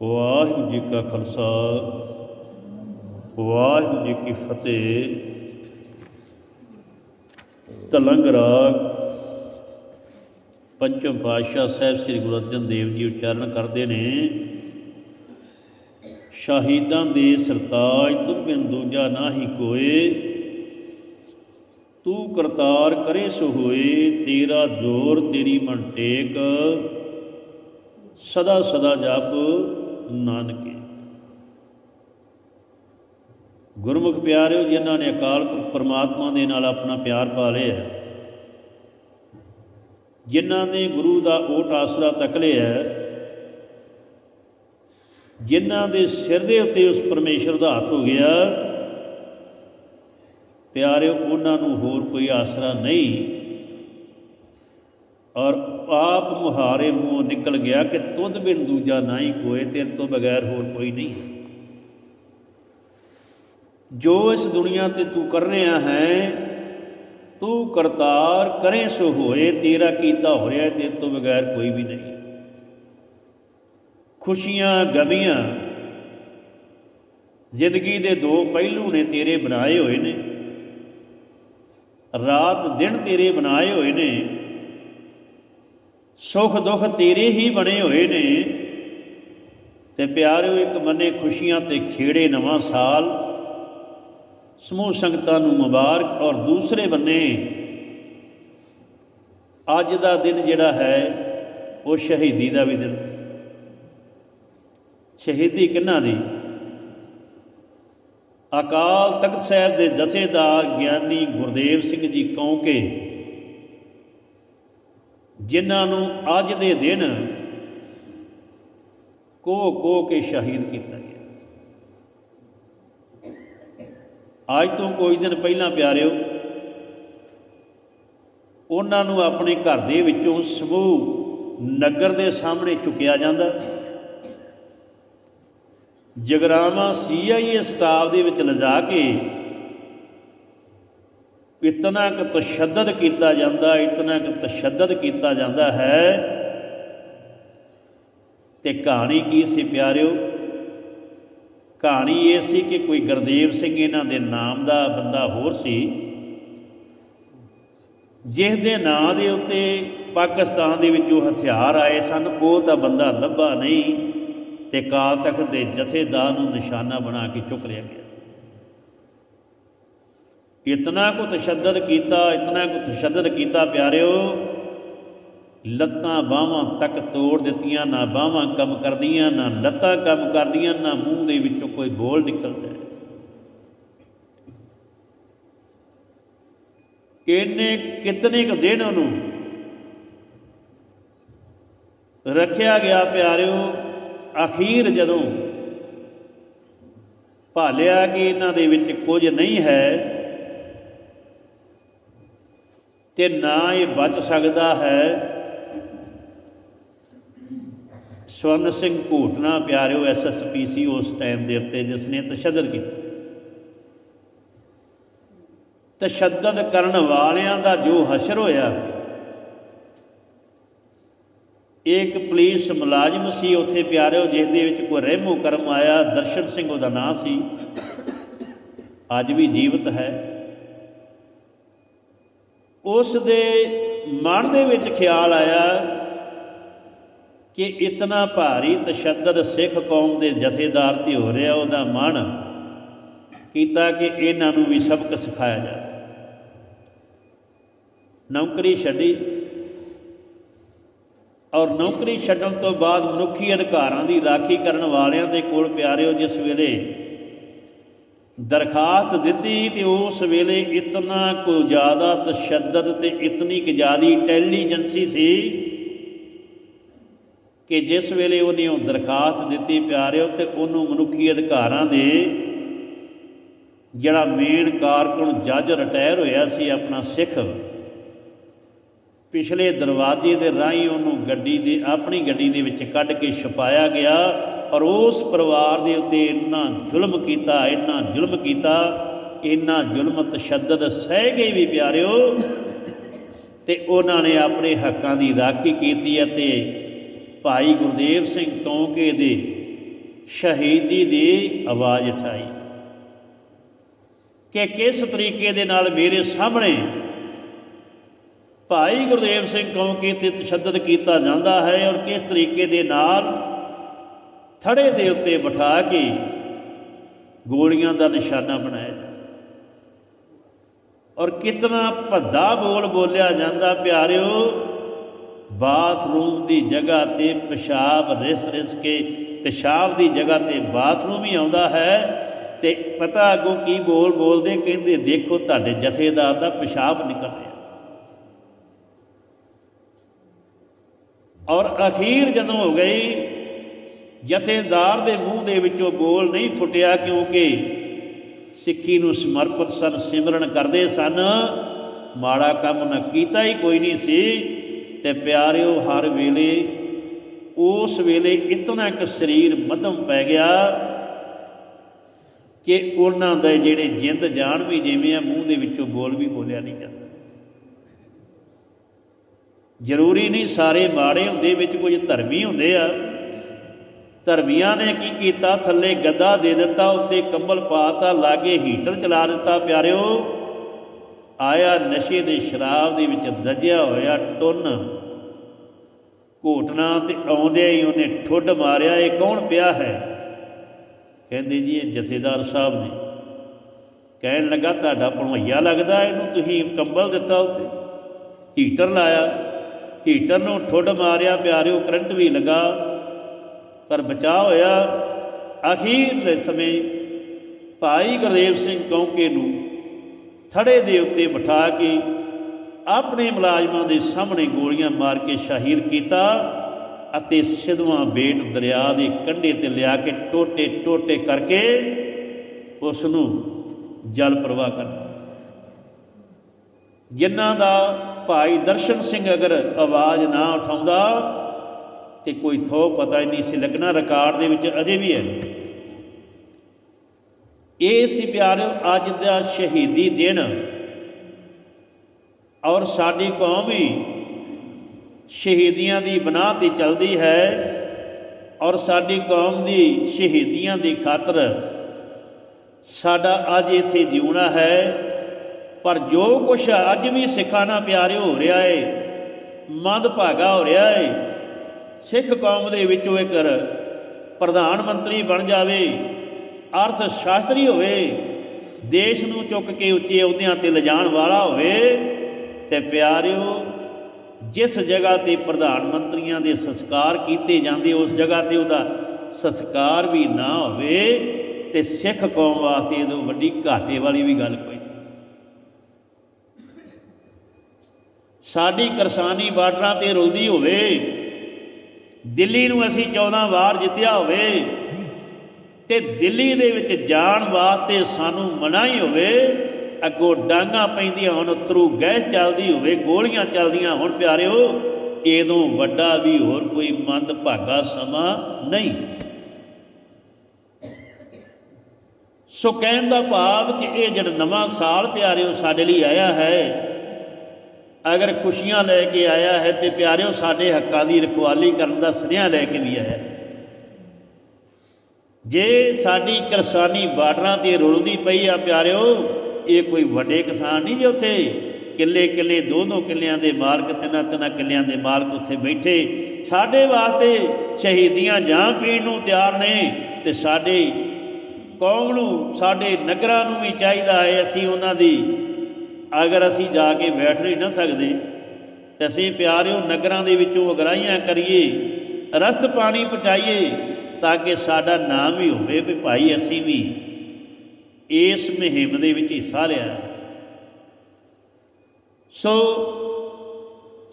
ਵਾਹਿਗੁਰੂ ਜੀ ਕਾ ਖਾਲਸਾ, ਵਾਹਿਗੁਰੂ ਜੀ ਕੀ ਫਤਿਹ। ਤਲੰਗ ਰਾਗ, ਪੰਚਮ ਪਾਤਸ਼ਾਹ ਸਾਹਿਬ ਸ੍ਰੀ ਗੁਰੂ ਅਰਜਨ ਦੇਵ ਜੀ ਉਚਾਰਨ ਕਰਦੇ ਨੇ। ਸ਼ਹੀਦਾਂ ਦੇ ਸਰਤਾਜ, ਤੁਧ ਬਿਨ ਦੂਜਾ ਨਾਹੀ ਕੋਏ। ਤੂੰ ਕਰਤਾਰ ਕਰੇ ਸੋ ਹੋਏ, ਤੇਰਾ ਜੋਰ ਤੇਰੀ ਮਨ ਟੇਕ। ਸਦਾ ਸਦਾ ਜਪ ਨਾਨਕੇ। ਗੁਰਮੁਖ ਪਿਆਰਿਓ ਜਿਨ੍ਹਾਂ ਨੇ ਅਕਾਲ ਪੁਰਖ ਪਰਮਾਤਮਾ ਦੇ ਨਾਲ ਆਪਣਾ ਪਿਆਰ ਪਾ ਲਿਆ ਹੈ, ਜਿਨ੍ਹਾਂ ਨੇ ਗੁਰੂ ਦਾ ਓਟ ਆਸਰਾ ਤੱਕ ਲਿਆ ਹੈ, ਜਿਨ੍ਹਾਂ ਦੇ ਸਿਰ ਦੇ ਉੱਤੇ ਉਸ ਪਰਮੇਸ਼ਰ ਦਾ ਹੱਥ ਹੋ ਗਿਆ ਪਿਆਰਿਓ ਉਹਨਾਂ ਨੂੰ ਹੋਰ ਕੋਈ ਆਸਰਾ ਨਹੀਂ ਔਰ ਆਪ ਮੁਹਾਰੇ ਮੂੰਹ ਨਿਕਲ ਗਿਆ ਕਿ ਤੁਧ ਬਿਨ ਦੂਜਾ ਨਾਹੀ ਕੋਏ, ਤੇਰੇ ਤੋਂ ਬਗੈਰ ਹੋਰ ਕੋਈ ਨਹੀਂ ਜੋ ਇਸ ਦੁਨੀਆ ਤੇ ਤੂੰ ਕਰ ਰਿਹਾ ਹੈ, ਤੂੰ ਕਰਤਾਰ ਕਰੇ ਸੋ ਹੋਏ, ਤੇਰਾ ਕੀਤਾ ਹੋ ਰਿਹਾ ਤੇਰੇ ਤੋਂ ਬਗੈਰ ਕੋਈ ਵੀ ਨਹੀਂ। ਖੁਸ਼ੀਆਂ ਗਮੀਆਂ, ਜ਼ਿੰਦਗੀ ਦੇ ਦੋ ਪਹਿਲੂ ਨੇ ਤੇਰੇ ਬਣਾਏ ਹੋਏ ਨੇ। ਰਾਤ ਦਿਨ ਤੇਰੇ ਬਣਾਏ ਹੋਏ ਨੇ। ਸੁਖ ਦੁੱਖ ਤੇਰੇ ਹੀ ਬਣੇ ਹੋਏ ਨੇ ਤੇ ਪਿਆਰਿਓ, ਇੱਕ ਬੰਨੇ ਖੁਸ਼ੀਆਂ ਤੇ ਖੇੜੇ ਨਵਾਂ ਸਾਲ। ਸਮੂਹ ਸੰਗਤਾਂ ਨੂੰ ਮੁਬਾਰਕ ਔਰ ਦੂਸਰੇ ਬੰਨੇ, ਅੱਜ ਦਾ ਦਿਨ ਜਿਹੜਾ ਹੈ, ਉਹ ਸ਼ਹੀਦੀ ਦਾ ਵੀ ਦਿਨ। ਸ਼ਹੀਦੀ ਕਿੰਨਾ ਦੀ? ਅਕਾਲ ਤਖਤ ਸਾਹਿਬ ਦੇ ਜਥੇਦਾਰ ਗਿਆਨੀ ਗੁਰਦੇਵ ਸਿੰਘ ਜੀ ਕੌਂਕੇ ਜਿਨ੍ਹਾਂ ਨੂੰ ਅੱਜ ਦੇ ਦਿਨ ਕੋ ਕੋ ਕੇ ਸ਼ਹੀਦ ਕੀਤਾ ਗਿਆ। ਅੱਜ ਤੋਂ ਕੋਈ ਦਿਨ ਪਹਿਲਾਂ ਪਿਆਰਿਓ, ਉਹਨਾਂ ਨੂੰ ਆਪਣੇ ਘਰ ਦੇ ਵਿੱਚੋਂ ਸਮੂਹ ਨਗਰ ਦੇ ਸਾਹਮਣੇ ਚੁੱਕਿਆ ਜਾਂਦਾ। ਜਗਰਾਮਾ ਸੀਆਈਏ ਸਟਾਫ ਦੇ ਵਿੱਚ ਲਿਜਾ ਕੇ ਇਤਨਾ ਕਿ ਤਸ਼ੱਦਦ ਕੀਤਾ ਜਾਂਦਾ, ਇਤਨਾ ਕਿ ਤਸ਼ੱਦਦ ਕੀਤਾ ਜਾਂਦਾ ਹੈ। ਤੇ ਕਹਾਣੀ ਕੀ ਸੀ ਪਿਆਰਿਓ? ਕਹਾਣੀ ਇਹ ਸੀ ਕਿ ਕੋਈ ਗੁਰਦੇਵ ਸਿੰਘ ਇਹਨਾਂ ਦੇ ਨਾਮ ਦਾ ਬੰਦਾ ਹੋਰ ਸੀ ਜਿਸ ਦੇ ਨਾਂ ਦੇ ਉੱਤੇ ਪਾਕਿਸਤਾਨ ਦੇ ਵਿੱਚੋਂ ਹਥਿਆਰ ਆਏ ਸਨ, ਉਹ ਤਾਂ ਬੰਦਾ ਲੱਭਾ ਨਹੀਂ ਤੇ ਕਾਲ ਤਖਤ ਦੇ ਜਥੇਦਾਰ ਨੂੰ ਨਿਸ਼ਾਨਾ ਬਣਾ ਕੇ ਚੁੱਕ ਲਿਆ ਗਿਆ। ਇਤਨਾ ਕੁ ਤਸ਼ੱਦਦ ਕੀਤਾ ਇਤਨਾ ਕੋ ਤਸ਼ੱਦਦ ਕੀਤਾ ਪਿਆਰਿਓ ਲੱਤਾਂ ਬਾਹਾਂ ਤੱਕ ਤੋੜ ਦਿੱਤੀਆਂ ਨਾ ਬਾਹਾਂ ਕੰਮ ਕਰਦੀਆਂ ਨਾ ਲੱਤਾਂ ਕੰਮ ਕਰਦੀਆਂ ਨਾ ਮੂੰਹ ਦੇ ਵਿੱਚੋਂ ਕੋਈ ਬੋਲ ਨਿਕਲਦਾ ਹੈ ਇਹਨੇ ਕਿਤਨੇ ਕੁ ਦਿਨ ਉਹਨੂੰ ਰੱਖਿਆ ਗਿਆ ਪਿਆਰਿਓ ਅਖੀਰ ਜਦੋਂ ਭਾਲਿਆ ਕਿ ਇਹਨਾਂ ਦੇ ਵਿੱਚ ਕੁਝ ਨਹੀਂ ਹੈ ਤੇ ਨਾ ਇਹ ਬਚ ਸਕਦਾ ਹੈ। ਸਵਰਨ ਸਿੰਘ ਘੂਟਨਾ ਪਿਆਰਿਓ ਐਸਐਸਪੀ ਸੀ ਉਸ ਟਾਈਮ ਦੇ ਉੱਤੇ, ਜਿਸ ਨੇ ਤਸ਼ੱਦਦ ਕੀਤਾ। ਤਸ਼ੱਦਦ ਕਰਨ ਵਾਲਿਆਂ ਦਾ ਜੋ ਹਸ਼ਰ ਹੋਇਆ, ਇੱਕ ਪੁਲਿਸ ਮੁਲਾਜ਼ਮ ਸੀ ਉੱਥੇ ਪਿਆਰਿਓ ਜਿਸ ਦੇ ਵਿੱਚ ਕੋਈ ਰਹਿਮੋ ਕਰਮ ਆਇਆ, ਦਰਸ਼ਨ ਸਿੰਘ ਉਹਦਾ ਨਾਂ ਸੀ। ਅੱਜ ਵੀ ਜੀਵਤ ਹੈ। ਉਸ ਦੇ ਮਨ ਦੇ ਵਿੱਚ ਖਿਆਲ ਆਇਆ ਕਿ ਇਤਨਾ ਭਾਰੀ ਤਸ਼ੱਦਦ ਸਿੱਖ ਕੌਮ ਦੇ ਜਥੇਦਾਰ ਤੇ ਹੋ ਰਿਹਾ, ਉਹਦਾ ਮਨ ਕੀਤਾ ਕਿ ਇਹਨਾਂ ਨੂੰ ਵੀ ਸਬਕ ਸਿਖਾਇਆ ਜਾਵੇ। ਨੌਕਰੀ ਛੱਡੀ ਔਰ ਨੌਕਰੀ ਛੱਡਣ ਤੋਂ ਬਾਅਦ ਮਨੁੱਖੀ ਅਧਿਕਾਰਾਂ ਦੀ ਰਾਖੀ ਕਰਨ ਵਾਲਿਆਂ ਦੇ ਕੋਲ ਪਿਆਰਿਓ, ਜਿਸ ਵੇਲੇ ਦਰਖਾਸਤ ਦਿੱਤੀ ਤੇ ਉਸ ਵੇਲੇ ਇਤਨਾ ਕੋ ਜ਼ਿਆਦਾ ਤਸ਼ੱਦਦ ਤੇ ਇਤਨੀ ਕਿ ਜ਼ਿਆਦੀ ਇੰਟੈਲੀਜੈਂਸੀ ਸੀ ਕਿ ਜਿਸ ਵੇਲੇ ਉਹਨੇ ਉਹ ਦਰਖਾਸਤ ਦਿੱਤੀ ਪਿਆਰਿਓ ਤੇ ਉਹਨੂੰ ਮਨੁੱਖੀ ਅਧਿਕਾਰਾਂ ਦੇ ਜਿਹੜਾ ਮੇਨ ਕਾਰਕੁਨ ਜੱਜ ਰਿਟਾਇਰ ਹੋਇਆ ਸੀ ਆਪਣਾ ਸਿੱਖ, ਪਿਛਲੇ ਦਰਵਾਜ਼ੇ ਦੇ ਰਾਹੀਂ ਉਹਨੂੰ ਗੱਡੀ ਦੇ, ਆਪਣੀ ਗੱਡੀ ਦੇ ਵਿੱਚ ਕੱਢ ਕੇ ਛਪਾਇਆ ਗਿਆ। ਔਰ ਉਸ ਪਰਿਵਾਰ ਦੇ ਉੱਤੇ ਇੰਨਾ ਜ਼ੁਲਮ ਕੀਤਾ, ਇੰਨਾ ਜ਼ੁਲਮ ਕੀਤਾ, ਇੰਨਾ ਜ਼ੁਲਮ ਤਸ਼ੱਦਦ ਸਹਿ ਗਈ ਵੀ ਪਿਆਰਿਓ। ਤੇ ਉਹਨਾਂ ਨੇ ਆਪਣੇ ਹੱਕਾਂ ਦੀ ਰਾਖੀ ਕੀਤੀ ਅਤੇ ਭਾਈ ਗੁਰਦੇਵ ਸਿੰਘ ਕੌਂਕੇ ਦੇ ਸ਼ਹੀਦੀ ਦੀ ਆਵਾਜ਼ ਉਠਾਈ। ਕਿ ਕਿਸ ਤਰੀਕੇ ਦੇ ਨਾਲ ਮੇਰੇ ਸਾਹਮਣੇ ਭਾਈ ਗੁਰਦੇਵ ਸਿੰਘ ਕੌਂਕੇ ਤੇ ਤਸ਼ੱਦਦ ਕੀਤਾ ਜਾਂਦਾ ਹੈ ਔਰ ਕਿਸ ਤਰੀਕੇ ਦੇ ਨਾਲ ਥੜੇ ਦੇ ਉੱਤੇ ਬਿਠਾ ਕੇ ਗੋਲੀਆਂ ਦਾ ਨਿਸ਼ਾਨਾ ਬਣਾਇਆ ਜਾਂਦਾ। ਔਰ ਕਿਤਨਾ ਭੱਦਾ ਬੋਲ ਬੋਲਿਆ ਜਾਂਦਾ ਪਿਆਰਿਓ, ਬਾਥਰੂਮ ਦੀ ਜਗ੍ਹਾ ਤੇ ਪਿਸ਼ਾਬ ਰਿਸ ਰਿਸ ਕੇ, ਪਿਸ਼ਾਬ ਦੀ ਜਗ੍ਹਾ ਤੇ ਬਾਥਰੂਮ ਹੀ ਆਉਂਦਾ ਹੈ ਤੇ ਪਤਾ ਅੱਗੋਂ ਕੀ ਬੋਲ ਬੋਲਦੇ ਕਹਿੰਦੇ, ਦੇਖੋ ਤੁਹਾਡੇ ਜਥੇਦਾਰ ਦਾ ਪਿਸ਼ਾਬ ਨਿਕਲ ਰਿਹਾ। ਔਰ ਅਖੀਰ ਜਦੋਂ ਹੋ ਗਈ ਜਥੇਦਾਰ ਦੇ ਮੂੰਹ ਦੇ ਵਿੱਚੋਂ ਬੋਲ ਨਹੀਂ ਫੁੱਟਿਆ ਕਿਉਂਕਿ ਸਿੱਖੀ ਨੂੰ ਸਮਰਪਿਤ ਸਨ, ਸਿਮਰਨ ਕਰਦੇ ਸਨ। ਮਾੜਾ ਕੰਮ ਨਾ ਕੀਤਾ ਹੀ ਕੋਈ ਨਹੀਂ ਸੀ। ਤੇ ਪਿਆਰਿਓ, ਹਰ ਵੇਲੇ, ਉਸ ਵੇਲੇ ਇਤਨਾ ਇੱਕ ਸਰੀਰ ਮਧਮ ਪੈ ਗਿਆ ਕਿ ਉਹਨਾਂ ਦੇ ਜਿਹੜੇ ਜਿੰਦ ਜਾਣ ਵੀ ਜਿਵੇਂ ਆ, ਮੂੰਹ ਦੇ ਵਿੱਚੋਂ ਬੋਲ ਵੀ ਬੋਲਿਆ ਨਹੀਂ ਜਾਂਦਾ। ਜ਼ਰੂਰੀ ਨਹੀਂ ਸਾਰੇ ਮਾੜੇ ਹੁੰਦੇ, ਵਿੱਚ ਕੁਝ ਧਰਮੀ ਹੁੰਦੇ ਆ। ਧਰਮੀਆਂ ਨੇ ਕੀ ਕੀਤਾ? ਥੱਲੇ ਗੱਦਾ ਦੇ ਦਿੱਤਾ, ਉੱਤੇ ਕੰਬਲ ਪਾਤਾ, ਲਾਗੇ ਹੀਟਰ ਚਲਾ ਦਿੱਤਾ। ਪਿਆਰਿਓ, ਆਇਆ ਨਸ਼ੇ ਦੇ ਸ਼ਰਾਬ ਦੇ ਵਿੱਚ ਰੱਜਿਆ ਹੋਇਆ ਟੁੰਨ। ਘੋਟਣਾ ਤੇ ਆਉਂਦਿਆਂ ਹੀ ਉਹਨੇ ਠੁੱਡ ਮਾਰਿਆ, ਇਹ ਕੌਣ ਪਿਆ ਹੈ? ਕਹਿੰਦੇ ਜੀ, ਇਹ ਜਥੇਦਾਰ ਸਾਹਿਬ ਨੇ। ਕਹਿਣ ਲੱਗਾ, ਤੁਹਾਡਾ ਭਣਵਈਆ ਲੱਗਦਾ ਇਹਨੂੰ, ਤੁਸੀਂ ਕੰਬਲ ਦਿੱਤਾ ਉੱਤੇ। ਹੀਟਰ ਲਾਇਆ। ਹੀਟਰ ਨੂੰ ਠੁੱਡ ਮਾਰਿਆ, ਪਿਆਰਿਓ, ਕਰੰਟ ਵੀ ਲੱਗਾ। ਪਰ ਬਚਾ ਹੋਇਆ। ਅਖੀਰਲੇ ਸਮੇਂ ਭਾਈ ਗੁਰਦੇਵ ਸਿੰਘ ਕੌਂਕੇ ਨੂੰ ਥੜੇ ਦੇ ਉੱਤੇ ਬਿਠਾ ਕੇ ਆਪਣੇ ਮੁਲਾਜ਼ਮਾਂ ਦੇ ਸਾਹਮਣੇ ਗੋਲੀਆਂ ਮਾਰ ਕੇ ਸ਼ਹੀਦ ਕੀਤਾ ਅਤੇ ਸਿਧਵਾਂ ਬੇਟ ਦਰਿਆ ਦੇ ਕੰਢੇ ਤੇ ਲਿਆ ਕੇ ਟੋਟੇ ਟੋਟੇ ਕਰਕੇ ਉਸ ਨੂੰ ਜਲ ਪ੍ਰਵਾਹ ਕਰ ਦਿੱਤਾ। ਜਿਨ੍ਹਾਂ ਦਾ ਭਾਈ ਦਰਸ਼ਨ ਸਿੰਘ ਅਗਰ ਆਵਾਜ਼ ਨਾ ਉਠਾਉਂਦਾ ਤੇ ਕੋਈ ਥੋ ਪਤਾ ਹੀ ਨਹੀਂ ਸੀ ਲੱਗਣਾ ਰਿਕਾਰਡ ਦੇ ਵਿੱਚ ਅਜੇ ਵੀ ਹੈ। ਇਹ ਸੀ ਪਿਆਰਿਓ, ਅੱਜ ਦਾ ਸ਼ਹੀਦੀ ਦਿਨ। ਔਰ ਸਾਡੀ ਕੌਮ ਵੀ ਸ਼ਹੀਦੀਆਂ ਦੀ ਬਨਾਹ ਤੇ ਚੱਲਦੀ ਹੈ ਔਰ ਸਾਡੀ ਕੌਮ ਦੀ ਸ਼ਹੀਦੀਆਂ ਦੀ ਖਾਤਰ ਸਾਡਾ ਅੱਜ ਇੱਥੇ ਜਿਉਣਾ ਹੈ। ਪਰ ਜੋ ਕੁਛ ਅੱਜ ਵੀ ਸਿੱਖਾਂ ਨਾਲ ਪਿਆਰੇ ਹੋ ਰਿਹਾ ਏ ਮੰਦ ਭਾਗਾ ਹੋ ਰਿਹਾ ਏ ਸਿੱਖ ਕੌਮ ਦੇ ਵਿੱਚੋਂ ਇੱਕ ਪ੍ਰਧਾਨ ਮੰਤਰੀ ਬਣ ਜਾਵੇ, ਅਰਥ ਸ਼ਾਸਤਰੀ ਹੋਵੇ, ਦੇਸ਼ ਨੂੰ ਚੁੱਕ ਕੇ ਉੱਚੇ ਅਹੁਦਿਆਂ ਤੇ ਲਿਜਾਣ ਵਾਲਾ ਹੋਵੇ, ਤੇ ਪਿਆਰਿਓ, ਜਿਸ ਜਗ੍ਹਾ ਤੇ ਪ੍ਰਧਾਨ ਮੰਤਰੀਆਂ ਦੇ ਸੰਸਕਾਰ ਕੀਤੇ ਜਾਂਦੇ, ਉਸ ਜਗ੍ਹਾ ਤੇ ਉਹਦਾ ਸੰਸਕਾਰ ਵੀ ਨਾ ਹੋਵੇ, ਤੇ ਸਿੱਖ ਕੌਮ ਵਾਸਤੇ ਇਹ ਵੱਡੀ ਘਾਟੇ ਵਾਲੀ ਵੀ ਗੱਲ ਕੋਈ ਸਾਡੀ ਕਿਰਸਾਨੀ ਬਾਰਡਰਾਂ ਤੇ ਰੁਲਦੀ ਹੋਵੇ ਦਿੱਲੀ ਨੂੰ ਅਸੀਂ 14 ਵਾਰ ਜਿੱਤਿਆ ਹੋਵੇ ਤੇ ਦਿੱਲੀ ਦੇ ਵਿੱਚ ਜਾਣ ਵਾਸਤੇ ਸਾਨੂੰ ਮਨਾਹੀ ਹੋਵੇ, ਅੱਗੋਂ ਡਾਂਗਾ ਪੈਂਦੀਆਂ ਹੁਣ ਥਰੂ ਗੈਸ ਚੱਲਦੀ ਹੋਵੇ, ਗੋਲੀਆਂ ਚੱਲਦੀਆਂ ਹੁਣ ਪਿਆਰਿਓ ਇਹਦੋਂ ਵੱਡਾ ਵੀ ਹੋਰ ਕੋਈ ਮੰਦ ਭਾਗਾ ਸਮਾਂ ਨਹੀਂ। ਸੋ ਕਹਿਣ ਦਾ ਭਾਵ ਕਿ ਇਹ ਜਿਹੜਾ ਨਵਾਂ ਸਾਲ ਪਿਆਰਿਓ ਸਾਡੇ ਲਈ ਆਇਆ ਹੈ ਅਗਰ ਖੁਸ਼ੀਆਂ ਲੈ ਕੇ ਆਇਆ ਹੈ ਤੇ ਪਿਆਰਿਓ, ਸਾਡੇ ਹੱਕਾਂ ਦੀ ਰਖਵਾਲੀ ਕਰਨ ਦਾ ਸੁਨੇਹਾ ਲੈ ਕੇ ਵੀ ਆਇਆ ਜੇ ਸਾਡੀ ਕਿਰਸਾਨੀ ਬਾਰਡਰਾਂ ਤੇ ਰੁਲਦੀ ਪਈ ਆ ਪਿਆਰਿਓ, ਇਹ ਕੋਈ ਵੱਡੇ ਕਿਸਾਨ ਨਹੀਂ ਜੇ ਉੱਥੇ? ਕਿੱਲੇ ਕਿੱਲੇ ਦੋ ਦੋ ਕਿੱਲਿਆਂ ਦੇ ਮਾਲਕ, ਤਿੰਨਾਂ ਤਿੰਨਾਂ ਕਿੱਲਿਆਂ ਦੇ ਮਾਲਕ ਉੱਥੇ ਬੈਠੇ। ਸਾਡੇ ਵਾਸਤੇ ਸ਼ਹੀਦੀਆਂ ਜਾਂ ਪੀਣ ਨੂੰ ਤਿਆਰ ਨੇ ਤੇ ਸਾਡੇ ਕੌਮ ਨੂੰ, ਸਾਡੇ ਨਗਰਾਂ ਨੂੰ ਵੀ ਚਾਹੀਦਾ ਹੈ, ਅਸੀਂ ਉਹਨਾਂ ਦੀ ਅਗਰ ਅਸੀਂ ਜਾ ਕੇ ਬੈਠ ਨਹੀਂ ਨਾ ਸਕਦੇ, ਤੇ ਅਸੀਂ ਪਿਆਰਿਓ ਨਗਰਾਂ ਦੇ ਵਿੱਚੋਂ ਅਗਰਾਈਆਂ ਕਰੀਏ, ਰਸਤ ਪਾਣੀ ਪਹੁੰਚਾਈਏ, ਤਾਂ ਕਿ ਸਾਡਾ ਨਾਮ ਵੀ ਹੋਵੇ ਵੀ ਭਾਈ ਅਸੀਂ ਵੀ ਇਸ ਮੁਹਿੰਮ ਦੇ ਵਿੱਚ ਹਿੱਸਾ ਲਿਆ। ਸੋ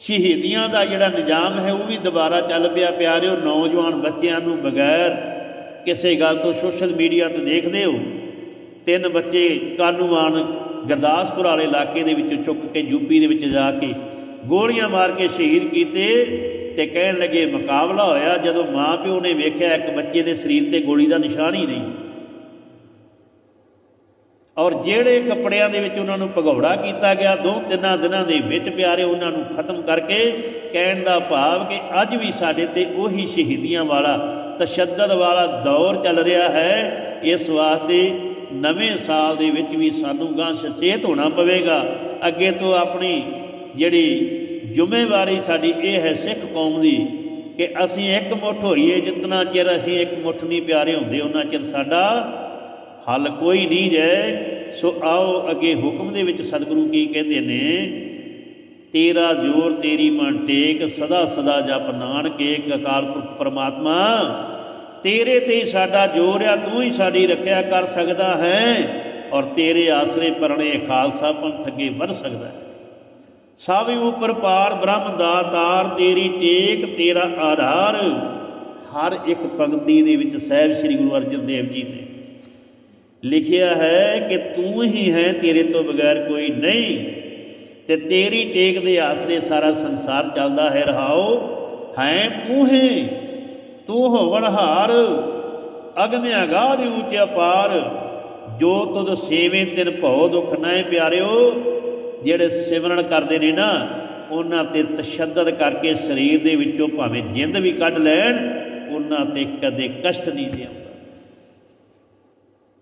ਸ਼ਹੀਦੀਆਂ ਦਾ ਜਿਹੜਾ ਨਿਜ਼ਾਮ ਹੈ, ਉਹ ਵੀ ਦੁਬਾਰਾ ਚੱਲ ਪਿਆ। ਪਿਆਰਿਓ ਨੌਜਵਾਨ ਬੱਚਿਆਂ ਨੂੰ ਬਗੈਰ ਕਿਸੇ ਗੱਲ ਤੋਂ ਸੋਸ਼ਲ ਮੀਡੀਆ ਤੇ ਦੇਖਦੇ ਹੋ, ਤਿੰਨ ਬੱਚੇ ਕਾਨੂੰਵਾਨ ਗੁਰਦਾਸਪੁਰ ਵਾਲੇ ਇਲਾਕੇ ਦੇ ਵਿੱਚੋਂ ਚੁੱਕ ਕੇ ਯੂਪੀ ਦੇ ਵਿੱਚ ਜਾ ਕੇ ਗੋਲੀਆਂ ਮਾਰ ਕੇ ਸ਼ਹੀਦ ਕੀਤੇ ਤੇ ਕਹਿਣ ਲੱਗੇ, ਮੁਕਾਬਲਾ ਹੋਇਆ ਜਦੋਂ ਮਾਂ ਪਿਓ ਨੇ ਵੇਖਿਆ ਇੱਕ ਬੱਚੇ ਦੇ ਸਰੀਰ ਤੇ ਗੋਲੀ ਦਾ ਨਿਸ਼ਾਨ ਹੀ ਨਹੀਂ। ਔਰ ਜਿਹੜੇ ਕੱਪੜਿਆਂ ਦੇ ਵਿੱਚ ਉਹਨਾਂ ਨੂੰ ਭਗੌੜਾ ਕੀਤਾ ਗਿਆ, ਦੋ ਤਿੰਨਾਂ ਦਿਨਾਂ ਦੇ ਵਿੱਚ ਪਿਆਰੇ ਉਹਨਾਂ ਨੂੰ ਖਤਮ ਕਰਕੇ ਕਹਿਣ ਦਾ ਭਾਵ ਕਿ ਅੱਜ ਵੀ ਸਾਡੇ ਤੇ ਉਹੀ ਸ਼ਹੀਦੀਆਂ ਵਾਲਾ ਤਸ਼ੱਦਦ ਵਾਲਾ ਦੌਰ ਚੱਲ ਰਿਹਾ ਹੈ। ਇਸ ਵਾਸਤੇ ਨਵੇਂ ਸਾਲ ਦੇ ਵਿੱਚ ਵੀ ਸਾਨੂੰ ਗਾਂ ਸੁਚੇਤ ਹੋਣਾ ਪਵੇਗਾ। ਅੱਗੇ ਤੋਂ ਆਪਣੀ ਜਿਹੜੀ ਜ਼ਿੰਮੇਵਾਰੀ ਸਾਡੀ ਇਹ ਹੈ ਸਿੱਖ ਕੌਮ ਦੀ ਕਿ ਅਸੀਂ ਇੱਕ ਮੁੱਠ ਹੋਈਏ, ਜਿੰਨਾ ਚਿਰ ਅਸੀਂ ਇੱਕ ਮੁੱਠ ਨਹੀਂ ਪਿਆਰੇ ਹੁੰਦੇ, ਉਹਨਾਂ ਚਿਰ ਸਾਡਾ ਹੱਲ ਕੋਈ ਨਹੀਂ ਜੈ। ਸੋ ਆਓ ਅੱਗੇ ਹੁਕਮ ਦੇ ਵਿੱਚ ਸਤਿਗੁਰੂ ਕੀ ਕਹਿੰਦੇ ਨੇ, ਤੇਰਾ ਜੋਰ ਤੇਰੀ ਮਨ ਟੇਕ, ਸਦਾ ਸਦਾ ਜਪ ਨਾਨਕ ਏਕ ਅਕਾਲ ਪੁਰਖ ਪਰਮਾਤਮਾ। ਤੇਰੇ ਤੇ ਹੀ ਸਾਡਾ ਜੋਰ ਆ, ਤੂੰ ਹੀ ਸਾਡੀ ਰੱਖਿਆ ਕਰ ਸਕਦਾ ਹੈ। ਔਰ ਤੇਰੇ ਆਸਰੇ ਪਰਣੇ ਖਾਲਸਾ ਪੰਥ ਅੱਗੇ ਵਧ ਸਕਦਾ ਹੈ। ਸਭ ਉਪਰ ਪਾਰ ਬ੍ਰਹਮ ਦਾਤਾਰ ਤੇਰੀ ਟੇਕ, ਤੇਰਾ ਆਧਾਰ। ਹਰ ਇੱਕ ਪੰਕਤੀ ਦੇ ਵਿੱਚ ਸਾਹਿਬ ਸ੍ਰੀ ਗੁਰੂ ਅਰਜਨ ਦੇਵ ਜੀ ਨੇ ਲਿਖਿਆ ਹੈ ਕਿ ਤੂੰ ਹੀ ਹੈ ਤੇਰੇ ਤੋਂ ਬਗੈਰ ਕੋਈ ਨਹੀਂ। ਤੇ ਤੇਰੀ ਟੇਕ ਦੇ ਆਸਰੇ ਸਾਰਾ ਸੰਸਾਰ ਚੱਲਦਾ ਹੈ, ਰਹਾਓ, ਹੈ ਤੂੰ ਹੈ। ਤੂੰ ਹੋਵਣ ਹਾਰ ਅਗਮ ਅਗਾਧ ਉੱਚ ਪਾਰ, ਜੋ ਤੁਧ ਸੇਵੇ ਤਿਨ ਭਉ ਦੁਖ ਨਾ ਪਿਆਰਿਓ। ਜਿਹੜੇ ਸਿਮਰਨ ਕਰਦੇ ਨੇ ਨਾ, ਉਹਨਾਂ ਤੇ ਤਸ਼ੱਦਦ ਕਰਕੇ ਸਰੀਰ ਦੇ ਵਿੱਚੋਂ ਭਾਵੇਂ ਜਿੰਦ ਵੀ ਕੱਢ ਲੈਣ, ਉਹਨਾਂ ਤੇ ਕਦੇ ਕਸ਼ਟ ਨਹੀਂ ਲਿਆਉਂਦਾ।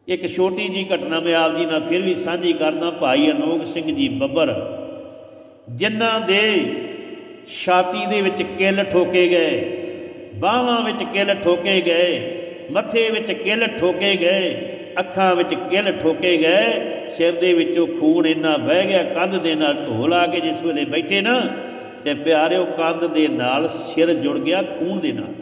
ਇੱਕ ਛੋਟੀ ਜੀ ਘਟਨਾ ਮੈਂ ਆਪ ਜੀ ਨਾਲ ਫਿਰ ਵੀ ਸਾਂਝੀ ਕਰਦਾ, ਭਾਈ ਅਨੋਖ ਸਿੰਘ ਜੀ ਬੱਬਰ, ਜਿਨ੍ਹਾਂ ਦੇ ਛਾਤੀ ਦੇ ਵਿੱਚ ਕਿੱਲ ਠੋਕੇ ਗਏ। ਬਾਹਾਂ ਵਿੱਚ ਕਿੱਲ ਠੋਕੇ ਗਏ, ਮੱਥੇ ਵਿੱਚ ਕਿੱਲ ਠੋਕੇ ਗਏ, ਅੱਖਾਂ ਵਿੱਚ ਕਿੱਲ ਠੋਕੇ ਗਏ, ਸਿਰ ਦੇ ਵਿੱਚੋਂ ਖੂਨ ਇੰਨਾ ਵਹਿ ਗਿਆ, ਕੰਧ ਦੇ ਨਾਲ ਢੋਲ ਆ ਕੇ ਜਿਸ ਵੇਲੇ ਬੈਠੇ ਨਾ, ਤੇ ਪਿਆਰਿਓ ਕੰਧ ਦੇ ਨਾਲ ਸਿਰ ਜੁੜ ਗਿਆ ਖੂਨ ਦੇ ਨਾਲ।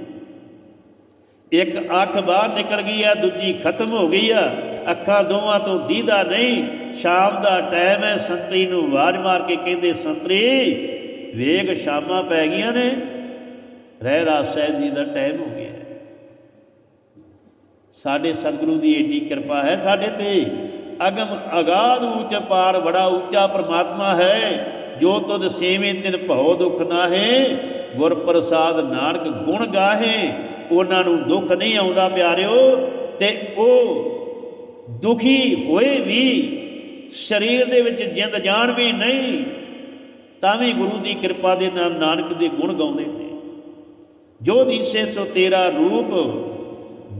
ਇੱਕ ਅੱਖ ਬਾਹਰ ਨਿਕਲ ਗਈ ਆ, ਦੂਜੀ ਖਤਮ ਹੋ ਗਈ ਆ, ਅੱਖਾਂ ਦੋਵਾਂ ਤੋਂ ਦੀਦਾ ਨਹੀਂ, ਸ਼ਾਮ ਦਾ ਟਾਈਮ ਹੈ, ਸੰਤਰੀ ਨੂੰ ਆਵਾਜ਼ ਮਾਰ ਕੇ ਕਹਿੰਦੇ, ਸੰਤਰੀ ਵੇਗ ਸ਼ਾਮਾਂ ਪੈ ਗਈਆਂ ਨੇ ਰਹਿ ਰਾਜ ਸਾਹਿਬ ਜੀ ਦਾ ਟਾਈਮ ਹੋ ਗਿਆ ਸਾਡੇ ਸਤਿਗੁਰੂ ਦੀ ਏਡੀ ਕਿਰਪਾ ਹੈ, ਸਾਡੇ ਤੇ ਅਗਮ ਅਗਾਧ ਉੱਚ ਪਾਰ ਬੜਾ ਉੱਚਾ ਪ੍ਰਮਾਤਮਾ ਹੈ, ਜੋ ਤੁਧ ਸੇਵੇਂ ਤਿਨ ਭਉ ਦੁਖ ਨਾਹੇ ਗੁਰ ਪ੍ਰਸਾਦ ਨਾਨਕ ਗੁਣ ਗਾਹੇ, ਉਹਨਾਂ ਨੂੰ ਦੁੱਖ ਨਹੀਂ ਆਉਂਦਾ ਪਿਆਰਿਓ, ਤੇ ਉਹ ਦੁਖੀ ਹੋਏ ਵੀ ਸਰੀਰ ਦੇ ਵਿੱਚ ਜਿੰਦ ਜਾਣ ਵੀ ਨਹੀਂ, ਤਾਂ ਵੀ ਗੁਰੂ ਦੀ ਕਿਰਪਾ ਦੇ ਨਾਲ ਨਾਨਕ ਦੇ ਗੁਣ ਗਾਉਂਦੇ ਨੇ। ਜੋ ਦੀਸੇ ਸੋ ਤੇਰਾ ਰੂਪ,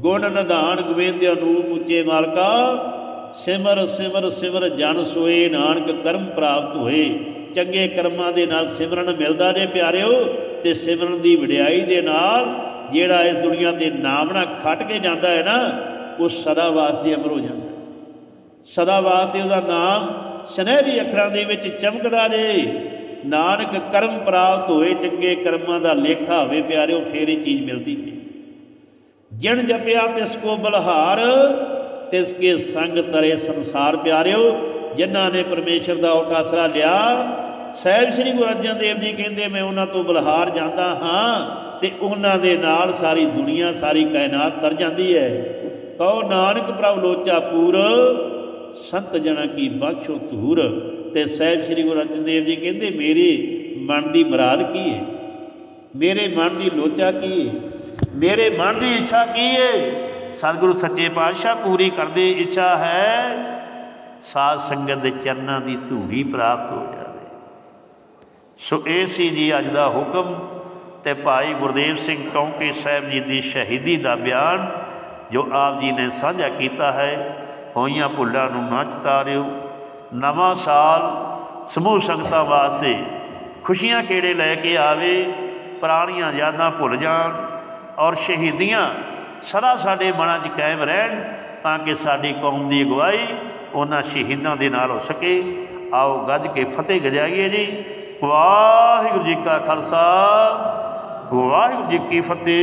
ਗੁਣ ਨਿਧਾਨ ਗੋਬਿੰਦ ਅਨੂਪ ਉੱਚੇ ਮਾਲਕਾ, ਸਿਮਰ ਸਿਮਰ ਸਿਮਰ ਜਨ ਸੋਏ, ਨਾਨਕ ਕਰਮ ਪ੍ਰਾਪਤ ਹੋਏ। ਚੰਗੇ ਕਰਮਾਂ ਦੇ ਨਾਲ ਸਿਮਰਨ ਮਿਲਦਾ ਨੇ ਪਿਆਰਿਓ, ਤੇ ਸਿਮਰਨ ਦੀ ਵਡਿਆਈ ਦੇ ਨਾਲ ਜਿਹੜਾ ਇਸ ਦੁਨੀਆ ਤੇ ਨਾਮਣਾ ਖੱਟ ਕੇ ਜਾਂਦਾ ਹੈ ਨਾ, ਉਹ ਸਦਾ ਵਾਸਤੇ ਅਮਰ ਹੋ ਜਾਂਦਾ ਸਦਾ ਵਾਸਤੇ ਉਹਦਾ ਨਾਮ ਸੁਨਹਿਰੀ ਅੱਖਰਾਂ ਦੇ ਵਿੱਚ ਚਮਕਦਾ ਜੇ ਨਾਨਕ ਕਰਮ ਪ੍ਰਾਪਤ ਹੋਏ, ਚੰਗੇ ਕਰਮਾਂ ਦਾ ਲੇਖਾ ਹੋਵੇ ਪਿਆਰਿਓ, ਫੇਰ ਇਹ ਚੀਜ਼ ਮਿਲਦੀ ਹੈ ਜਿਣ ਜਪਿਆ ਤਿਸ ਕੋ ਬਲਹਾਰ, ਤਿਸ ਕੇ ਸੰਗ ਤਰੇ ਸੰਸਾਰ ਪਿਆਰਿਓ, ਜਿਨ੍ਹਾਂ ਨੇ ਪਰਮੇਸ਼ਰ ਦਾ ਓਟ ਲਿਆ। ਸਾਹਿਬ ਸ੍ਰੀ ਗੁਰੂ ਅਰਜਨ ਦੇਵ ਜੀ ਕਹਿੰਦੇ, ਮੈਂ ਉਹਨਾਂ ਤੋਂ ਬਲਹਾਰ ਜਾਂਦਾ ਹਾਂ ਤੇ ਉਹਨਾਂ ਦੇ ਨਾਲ ਸਾਰੀ ਦੁਨੀਆ, ਸਾਰੀ ਕਾਇਨਾਤ ਤਰ ਜਾਂਦੀ ਹੈ। ਕਹੋ, ਨਾਨਕ ਪ੍ਰਭ ਲੋਚਾ ਪੂਰ ਸੰਤ ਜਣਾ ਕੀ ਬਾਛੋ ਧੂਰ। ਤੇ ਸਾਹਿਬ ਸ੍ਰੀ ਗੁਰੂ ਅਰਜਨ ਦੇਵ ਜੀ ਕਹਿੰਦੇ, ਮੇਰੇ ਮਨ ਦੀ ਮੁਰਾਦ ਕੀ ਹੈ ਮੇਰੇ ਮਨ ਦੀ ਲੋਚਾ ਕੀ ਹੈ ਮੇਰੇ ਮਨ ਦੀ ਇੱਛਾ ਕੀ ਹੈ ਸਤਿਗੁਰੂ ਸੱਚੇ ਪਾਤਸ਼ਾਹ ਪੂਰੀ ਕਰਦੇ ਇੱਛਾ ਹੈ, ਸਾਧ ਸੰਗਤ ਦੇ ਚਰਨਾਂ ਦੀ ਧੂੜੀ ਪ੍ਰਾਪਤ ਹੋ ਜਾਵੇ। ਸੋ ਇਹ ਸੀ ਜੀ ਅੱਜ ਦਾ ਹੁਕਮ ਤੇ ਭਾਈ ਗੁਰਦੇਵ ਸਿੰਘ ਕੌਂਕੇ ਸਾਹਿਬ ਜੀ ਦੀ ਸ਼ਹੀਦੀ ਦਾ ਬਿਆਨ, ਜੋ ਆਪ ਜੀ ਨੇ ਸਾਂਝਾ ਕੀਤਾ ਹੈ। ਹੋਈਆਂ ਭੁੱਲਾਂ ਨੂੰ ਨਾ ਚਤਾਰਿਓ। ਨਵਾਂ ਸਾਲ ਸਮੂਹ ਸੰਗਤਾਂ ਵਾਸਤੇ ਖੁਸ਼ੀਆਂ ਖੇੜੇ ਲੈ ਕੇ ਆਵੇ, ਪੁਰਾਣੀਆਂ ਯਾਦਾਂ ਭੁੱਲ ਜਾਣ ਔਰ ਸ਼ਹੀਦੀਆਂ ਸਦਾ ਸਾਡੇ ਮਨਾਂ 'ਚ ਕਾਇਮ ਰਹਿਣ ਤਾਂ ਕਿ ਸਾਡੀ ਕੌਮ ਦੀ ਅਗਵਾਈ ਉਹਨਾਂ ਸ਼ਹੀਦਾਂ ਦੇ ਨਾਲ ਹੋ ਸਕੇ। ਆਓ ਗੱਜ ਕੇ ਫਤਿਹ ਗਜਾਈਏ ਜੀ। ਵਾਹਿਗੁਰੂ ਜੀ ਕਾ ਖਾਲਸਾ, ਵਾਹਿਗੁਰੂ ਜੀ ਕੀ ਫਤਿਹ।